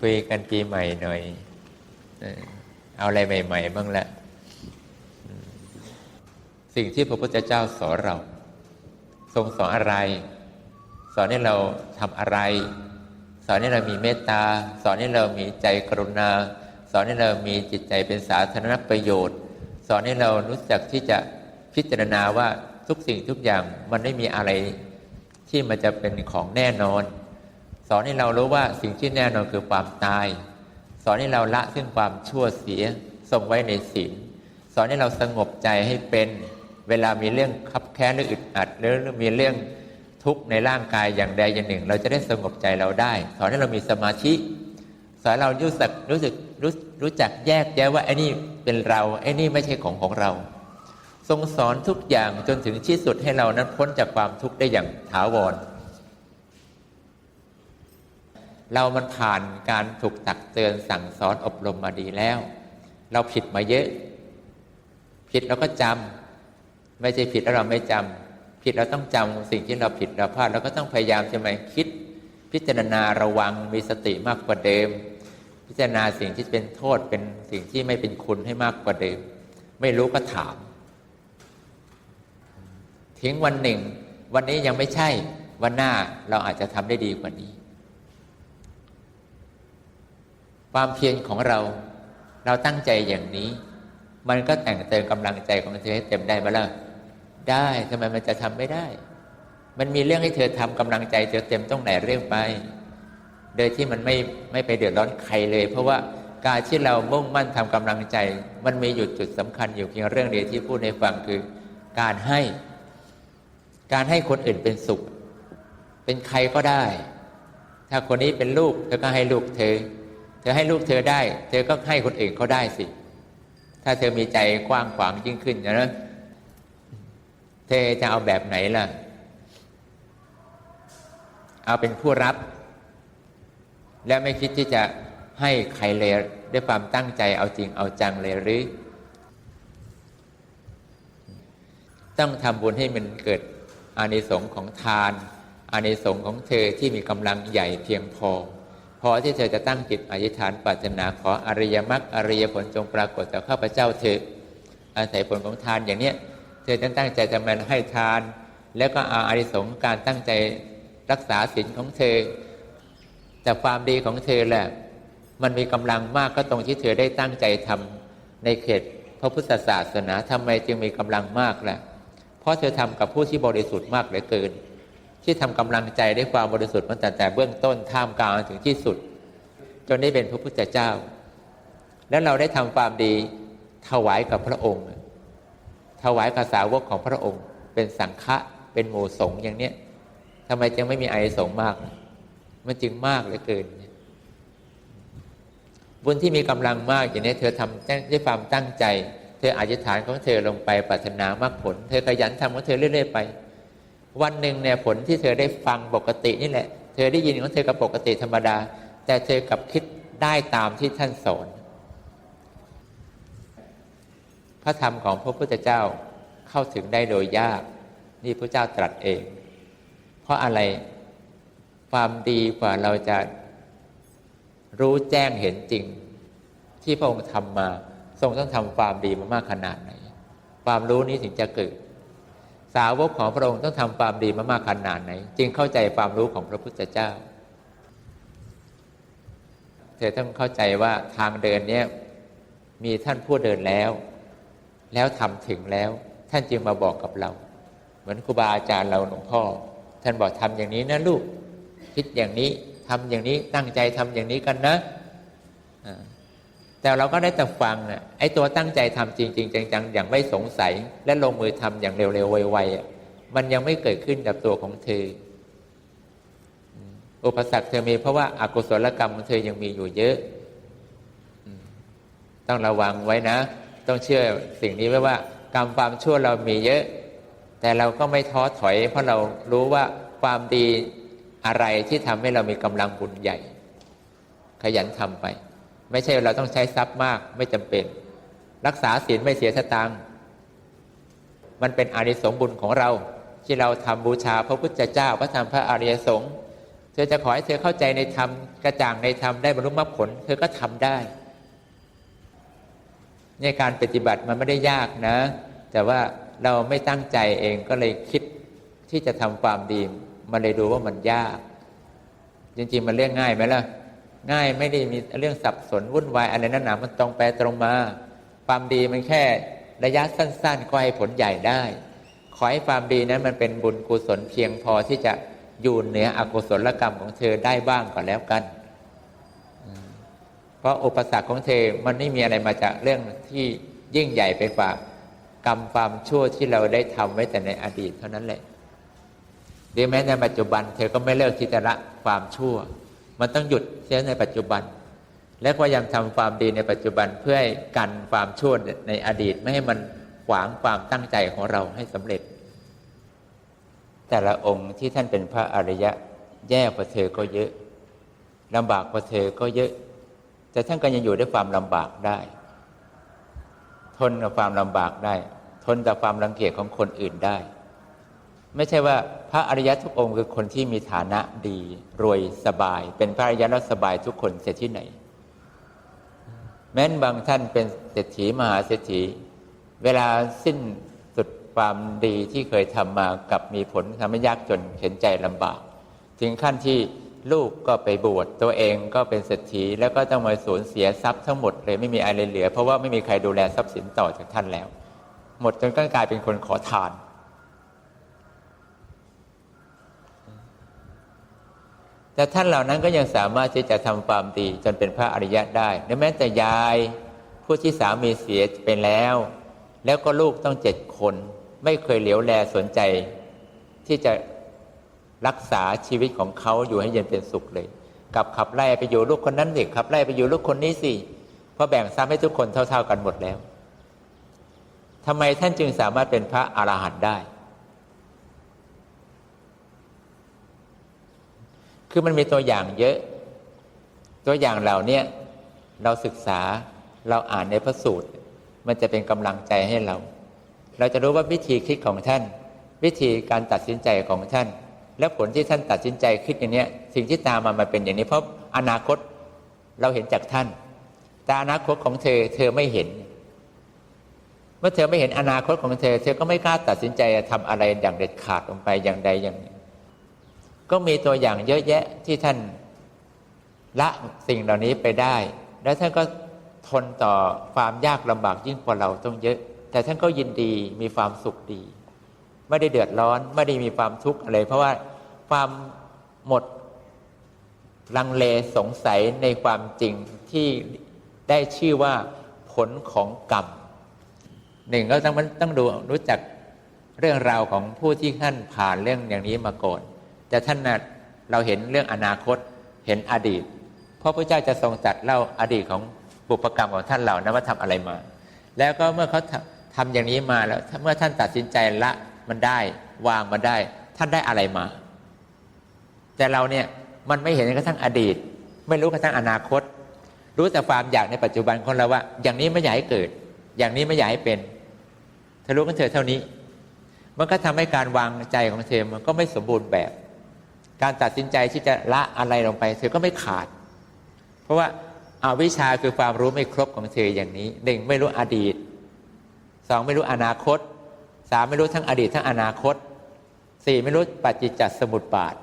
คุยกันปีใหม่หน่อย เอาอะไรใหม่ ๆ บ้างละ สิ่งที่พระพุทธเจ้าสอนเรา ทรงสอนอะไร สอนให้เราทำอะไร สอนให้เรามีเมตตา สอนให้เรามีใจกรุณา สอนให้เรามีจิตใจเป็นสาธารณประโยชน์ สอนให้เรารู้จักที่จะพิจารณาว่าทุกสิ่งทุกอย่างมันไม่มีอะไรที่มันจะเป็นของแน่นอน สอนให้เรารู้ว่าสิ่งที่แน่นอนคือความตาย สอนให้เราละซึ่งความชั่วเสียส่งไว้ในศีลสอนให้เราสงบใจให้เป็น เวลามีเรื่องคับแค้นหรืออึดอัดหรือมีเรื่องทุกข์ในร่างกายอย่างใดอย่างหนึ่ง เราจะได้สงบใจเราได้ สอนให้เรามีสมาธิ สอนเรารู้สึกรู้สึกรู้รู้จักแยกแยะว่าไอ้นี่เป็นเราไอ้นี่ไม่ใช่ของของเรา ทรงสอนทุกอย่างจนถึงที่สุดให้เรานั้นพ้นจากความทุกข์ได้อย่างถาวร เรามันผ่านการถูกตักเตือนสั่งสอนอบรมมาดีแล้ว เราผิดมาเยอะ ผิดเราก็จำไม่ใช่ผิดแล้วเราไม่จำผิดเราต้องจำสิ่งที่เราผิดเราพลาดเราก็ต้องพยายามจะมคิด พิจารณาระวังมีสติมากกว่าเดิม พิจารณาสิ่งที่เป็นโทษเป็นสิ่งที่ไม่เป็นคุณให้มากกว่าเดิม ไม่รู้ก็ถาม ทิ้งวันหนึ่ง วันนี้ยังไม่ใช่วันหน้าเราอาจจะทำได้ดีกว่านี้ ความเพียรของเรา เราตั้งใจอย่างนี้ มันก็แต่งเติมกำลังใจของเธอให้เต็มได้ไหมล่ะได้ทำไมมันจะทำไม่ได้ มันมีเรื่องให้เธอทำกำลังใจเธอเต็มต้องไหนเรื่องไป โดยที่มันไม่ไม่ไปเดือดร้อนใครเลย เพราะว่าการที่เรามุ่งมั่นทำกำลังใจ มันมีอยู่จุดสำคัญอยู่เพียงเรื่องเดียวที่พูดให้ฟังคือการให้ การให้คนอื่นเป็นสุข เป็นใครก็ได้ ถ้าคนนี้เป็นลูกเธอก็ให้ลูกเธอ เธอให้ลูกเธอได้ เธอก็ให้คนอื่นเขาได้สิ ถ้าเธอมีใจกว้างขวางยิ่งขึ้นนะเธอจะเอาแบบไหนล่ะ เอาเป็นผู้รับ และไม่คิดที่จะให้ใครเลยด้วยความตั้งใจเอาจริงเอาจังเลยหรือ ต้องทำบุญให้มันเกิดอานิสงส์ของทาน อานิสงส์ของเธอที่มีกำลังใหญ่เพียงพอ พอที่เธอจะตั้งจิตอธิษฐานปรารถนาขออริยมรรคอริยผลจงปรากฏต่อข้าพเจ้าเธออาศัยผลของทานอย่างเนี้ยเธอจงตั้งใจจะมันให้ทาน แล้วก็เอาอานิสงส์การตั้งใจรักษาศีลของเธอ แต่ความดีของเธอแหละมันมีกำลังมากก็ตรงที่เธอได้ตั้งใจทำในเขตพระพุทธศาสนาทำไมจึงมีกำลังมากล่ะเพราะเธอทำกับผู้ที่บริสุทธิ์มากเหลือเกิน ที่ทำกำลังใจด้วยความบริสุทธิ์มาตั้งแต่เบื้องต้นท่ามกลางถึงที่สุด จนได้เป็นพระพุทธเจ้า แล้วเราได้ทำความดีถวายกับพระองค์ ถวายภาษาวกของพระองค์ เป็นสังฆะเป็นหมู่สงฆ์อย่างเนี้ยทำไมจึงไม่มีไอสงมาก มันจึงมากเหลือเกิน บุญที่มีกำลังมากอย่างนี้เธอทำด้วยความตั้งใจ เธออธิษฐานของเธอลงไปปรารถนามรรคผล เธอขยันทำของเธอเรื่อยๆไป วันหนึ่งเนี่ยผลที่เธอได้ฟังปกตินี่แหละ เธอได้ยินของเธอกับปกติธรรมดา แต่เธอกับคิดได้ตามที่ท่านสอนพระธรรมของพระพุทธเจ้าเข้าถึงได้โดยยาก นี่พระเจ้าตรัสเอง เพราะอะไรความดีกว่าเราจะรู้แจ้งเห็นจริง ที่พระองค์ทำมา ทรงต้องทำความดีมามากขนาดไหน ความรู้นี้ถึงจะเกิด สาวกของพระองค์ต้องทำความดีมามากขนาดไหน จึงเข้าใจความรู้ของพระพุทธเจ้า เธอต้องเข้าใจว่าทางเดินเนี้ยมีท่านผู้เดินแล้ว แล้วทำถึงแล้ว ท่านจึงมาบอกกับเรา เหมือนครูบาอาจารย์เราหลวงพ่อ ท่านบอกทำอย่างนี้นะลูก คิดอย่างนี้ทำอย่างนี้ตั้งใจทำอย่างนี้กันนะ แต่เราก็ได้แต่ฟังน่ะไอ้ตัวตั้งใจทำจริง ๆ จังๆอย่างไม่สงสัยและลงมือทำอย่างเร็วๆไวๆมันยังไม่เกิดขึ้นกับตัวของเธอ อุปสรรคเธอมีเพราะว่าอากุศลกรรมของเธอยังมีอยู่เยอะ ต้องระวังไว้นะ ต้องเชื่อสิ่งนี้ไว้ว่า กรรมความชั่วเรามีเยอะ แต่เราก็ไม่ท้อถอย เพราะเรารู้ว่าความดีอะไรที่ทำให้เรามีกำลังบุญใหญ่ ขยันทำไป ไม่ใช่เราต้องใช้ทรัพย์มากไม่จำเป็น รักษาศีลไม่เสียสตางค์มันเป็นอานิสงส์บุญของเรา ที่เราทำบูชาพระพุทธเจ้าพระธรรมพระอริยสงฆ์เธอจะขอให้เธอเข้าใจในธรรมกระจ่างในธรรมได้บรรลุมรรคผล เธอก็ทำได้ในการปฏิบัติมันไม่ได้ยากนะ แต่ว่าเราไม่ตั้งใจเองก็เลยคิดที่จะทำความดี มันเลยดูว่ามันยาก จริงๆ มันเรื่องง่ายไหมล่ะ ง่ายไม่ได้มีเรื่องสับสนวุ่นวายอะไรนั่นหนามันตรงไปตรงมา ความดีมันแค่ระยะสั้นๆก็ให้ผลใหญ่ได้ ขอให้ความดีนั้นมันเป็นบุญกุศลเพียงพอที่จะอยู่เหนืออกุศลกรรมของเธอได้บ้างก็แล้วกัน เพราะอุปสรรคของเธอมันไม่มีอะไรมาจากเรื่องที่ยิ่งใหญ่ไปกว่ากรรมความชั่วที่เราได้ทำไว้แต่ในอดีตเท่านั้นแหละหรือแม้ในปัจจุบัน เธอก็ไม่เลิกที่จะละความชั่ว มันต้องหยุดเสียในปัจจุบัน และพยายามทำความดีในปัจจุบันเพื่อให้กันความชั่วในอดีตไม่ให้มันขวางความตั้งใจของเราให้สำเร็จ แต่ละองค์ที่ท่านเป็นพระอริยะแย่กว่าเธอก็เยอะลำบากกว่าเธอก็เยอะ แต่ท่านก็ยังอยู่ด้วยความลำบากได้ ทนกับความลำบากได้ ทนต่อความรังเกียจของคนอื่นได้ ไม่ใช่ว่าพระอริยะทุกองค์คือคนที่มีฐานะดี รวยสบาย เป็นพระอริยะแล้วสบายทุกคนเสียที่ไหน แม้นบางท่านเป็นเศรษฐีมหาเศรษฐี เวลาสิ้นสุดความดีที่เคยทำมากับมีผลทำให้ยากจนเข็นใจลำบาก ถึงขั้นที่ลูกก็ไปบวชตัวเองก็เป็นเศรษฐีแล้วก็ต้องมาสูญเสียทรัพย์ทั้งหมดเลยไม่มีอะไรเหลือ เพราะว่าไม่มีใครดูแลทรัพย์สินต่อจากท่านแล้ว หมดจนก็กลายเป็นคนขอทาน แต่ท่านเหล่านั้นก็ยังสามารถที่จะทำความดีจนเป็นพระอริยะได้แม้แต่ยาย ผู้ที่สามีเสียไปแล้ว แล้วก็ลูกต้องเจ็ดคน ไม่เคยเหลียวแลสนใจ ที่จะรักษาชีวิตของเขาอยู่ให้เย็นเป็นสุขเลยกับขับไล่ไปอยู่ลูกคนนั้นสิขับไล่ไปอยู่ลูกคนนี้สิเพราะแบ่งทรัพย์ให้ทุกคนเท่า ๆกันหมดแล้วทำไมท่านจึงสามารถเป็นพระอรหันต์ได้ คือมันมีตัวอย่างเยอะ ตัวอย่างเหล่านี้เราศึกษาเราอ่านในพระสูตร มันจะเป็นกำลังใจให้เรา เราจะรู้ว่าวิธีคิดของท่าน วิธีการตัดสินใจของท่าน และผลที่ท่านตัดสินใจคิดอย่างนี้สิ่งที่ตามมามันเป็นอย่างนี้เพราะอนาคตเราเห็นจากท่าน แต่อนาคตของเธอเธอไม่เห็น เมื่อเธอไม่เห็นอนาคตของเธอ เธอก็ไม่กล้าตัดสินใจทำอะไรอย่างเด็ดขาดลงไปอย่างใดอย่างนึ่ง ก็มีตัวอย่างเยอะแยะที่ท่านละสิ่งเหล่านี้ไปได้ แล้วท่านก็ทนต่อความยากลำบากยิ่งกว่าเราต้องเยอะ แต่ท่านก็ยินดีมีความสุขดี ไม่ได้เดือดร้อนไม่ได้มีความทุกข์อะไร เพราะว่าความหมดลังเลสงสัยในความจริงที่ได้ชื่อว่าผลของกรรมหนึ่งก็ต้องมันต้องดูรู้จักเรื่องราวของผู้ที่ท่านผ่านเรื่องอย่างนี้มาก่อน แต่ท่านนะเราเห็นเรื่องอนาคตเห็นอดีต เพราะพระเจ้าจะทรงจัดเล่าอดีตของบุพกรรมของท่านเหล่านั้นว่าทำอะไรมา แล้วก็เมื่อเขาทำอย่างนี้มาแล้วเมื่อท่านตัดสินใจละมันได้วางมันได้ ท่านได้อะไรมา แต่เราเนี่ยมันไม่เห็นกระทั่งอดีต ไม่รู้กระทั่งอนาคต รู้แต่ความอยากในปัจจุบันของเราว่า อย่างนี้ไม่อยากให้เกิด อย่างนี้ไม่อยากให้เป็นเธอรู้กันเธอเท่านี้ มันก็ทำให้การวางใจของเธอมันก็ไม่สมบูรณ์แบบ การตัดสินใจที่จะละอะไรลงไป เธอก็ไม่ขาด เพราะว่าอาวิชาคือความรู้ไม่ครบของเธออย่างนี้หนึ่งไม่รู้อดีตสองไม่รู้อนาคตสามไม่รู้ทั้งอดีตทั้งอนาคตสี่ไม่รู้ปัจจิจสมุตบาท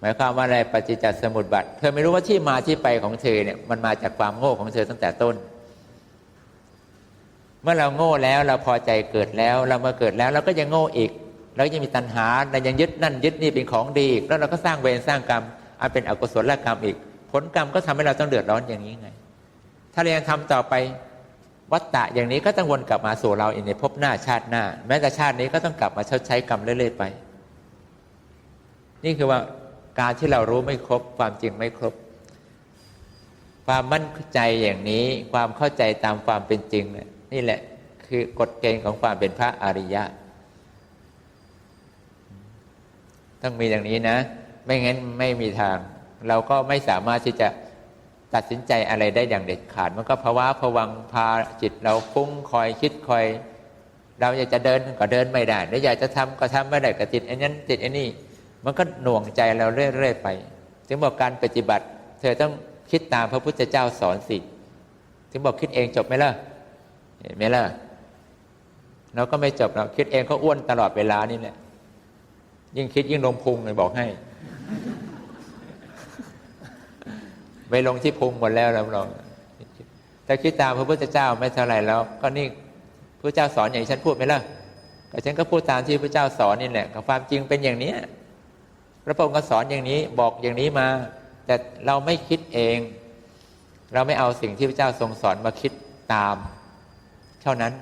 หมายความว่าอะไรปัจจิจสมุตบาท เธอไม่รู้ว่าที่มาที่ไปของเธอเนี่ยมันมาจากความโง่ของเธอตั้งแต่ต้น เมื่อเราโง่แล้วเราพอใจเกิดแล้ว เรามาเกิดแล้วเราก็ยังโง่อีก แล้วยังมีตัณหาเรายังยึดนั่นยึดนี่เป็นของดีแล้วเราก็สร้างเวรสร้างกรรมอันเป็นอกุศลกรรมอีก ผลกรรมก็ทำให้เราต้องเดือดร้อนอย่างนี้ไง ถ้าเรายังทำต่อไปวัฏฏะอย่างนี้ก็ต้องวนกลับมาสู่เราอีกในภพหน้าชาติหน้า แม้แต่ชาตินี้ก็ต้องกลับมาชดใช้กรรมเรื่อยๆไป นี่คือว่าการที่เรารู้ไม่ครบความจริงไม่ครบ ความมั่นใจอย่างนี้ความเข้าใจตามความเป็นจริง นี่แหละคือกฎเกณฑ์ของความเป็นพระอริยะ ต้องมีอย่างนี้นะ ไม่งั้นไม่มีทาง เราก็ไม่สามารถที่จะตัดสินใจอะไรได้อย่างเด็ดขาด มันก็ภาวะผวังพาจิตเราฟุ้งคอยคิดคอย เราอยากจะเดินก็เดินไม่ได้หรืออยากจะทำก็ทำไม่ได้ก็ติดอันนั้นติดอันนี้ มันก็หน่วงใจเราเรื่อยๆไปถึงบอกการปฏิบัติ เธอต้องคิดตามพระพุทธเจ้าสอนสิถึงบอกคิดเองจบไหมล่ะเห็นไหมล่ะเราก็ไม่จบเราคิดเองก็อ้วนตลอดเวลานี่แหละ ยิ่งคิดยิ่งลงพุงเลยบอกให้ไปลงที่พุงหมดแล้วเราลองถ้าคิดตามพระพุทธเจ้าไม่เท่าไหร่แล้ว ก็นี่พระเจ้าสอนอย่างที่ฉันพูดไหมล่ะก็ฉันก็พูดตามที่พระเจ้าสอนนี่แหละกับความจริงเป็นอย่างเนี้ยพระองค์ก็สอนอย่างนี้บอกอย่างนี้มา แต่เราไม่คิดเอง เราไม่เอาสิ่งที่พระเจ้าทรงสอนมาคิดตาม เท่านั้น